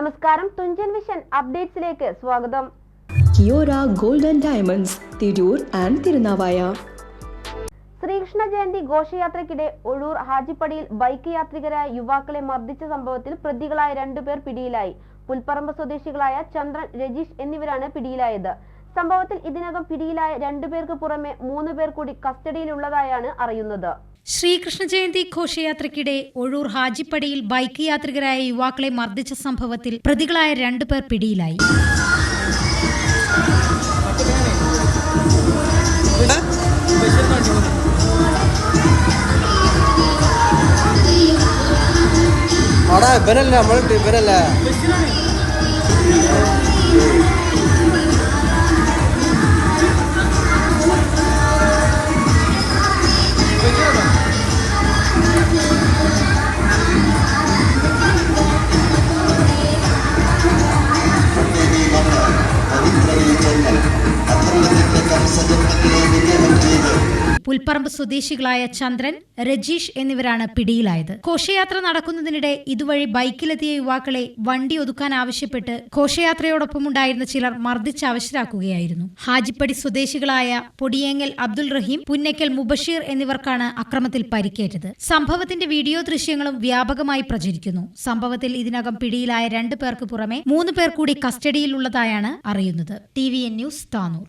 നമസ്കാരം തുഞ്ചൻ വിഷൻ അപ്ഡേറ്റ്സിലേക്ക് സ്വാഗതം. Kiora golden diamonds Tirur and Tirunavaya. Sreekrishna Jayanti ഘോഷയാത്രയ്ക്കിടെ Ozhur ഹാജിപ്പടിയിൽ ബൈക്ക് യാത്രികരായ യുവാക്കളെ മർദ്ദിച്ച സംഭവത്തിൽ പ്രതികളായ രണ്ടുപേർ പിടിയിലായി. പുൽപ്പറമ്പ് സ്വദേശികളായ ചന്ദ്രൻ രജീഷ് എന്നിവരാണ് പിടിയിലായത്. സംഭവത്തിൽ ഇതിനകം പിടിയിലായ രണ്ടുപേർക്ക് പുറമെ മൂന്ന് പേർ കൂടി കസ്റ്റഡിയിലുള്ളതായാണ് അറിയുന്നത്. ശ്രീകൃഷ്ണ ജയന്തി ഘോഷയാത്രയ്ക്കിടെ ഒഴൂർ ഹാജിപ്പടിയിൽ ബൈക്ക് യാത്രികരായ യുവാക്കളെ മർദ്ദിച്ച സംഭവത്തിൽ പ്രതികളായ രണ്ടുപേർ പിടിയിലായി. ആടാ ഇവരല്ല നമ്മളുണ്ട് ഇവരല്ല? Yeah. പുൽപ്പറമ്പ് സ്വദേശികളായ ചന്ദ്രൻ രജീഷ് എന്നിവരാണ് പിടിയിലായത്. ഘോഷയാത്ര നടക്കുന്നതിനിടെ ഇതുവഴി ബൈക്കിലെത്തിയ യുവാക്കളെ വണ്ടി ഒതുക്കാൻ ആവശ്യപ്പെട്ട് ഘോഷയാത്രയോടൊപ്പമുണ്ടായിരുന്ന ചിലർ മർദ്ദിച്ച് അവശരാക്കുകയായിരുന്നു ഹാജിപ്പടി സ്വദേശികളായ പൊടിയേങ്ങൽ അബ്ദുൾ റഹീം പുന്നയ്ക്കൽ മുബഷീർ എന്നിവർക്കാണ് അക്രമത്തിൽ പരിക്കേറ്റത്. സംഭവത്തിന്റെ വീഡിയോ ദൃശ്യങ്ങളും വ്യാപകമായി പ്രചരിക്കുന്നു. സംഭവത്തിൽ ഇതിനകം പിടിയിലായ രണ്ടു പേർക്ക് പുറമെ മൂന്ന് പേർ കൂടി കസ്റ്റഡിയിലുള്ളതായാണ് അറിയുന്നത്. T V N news Tanur.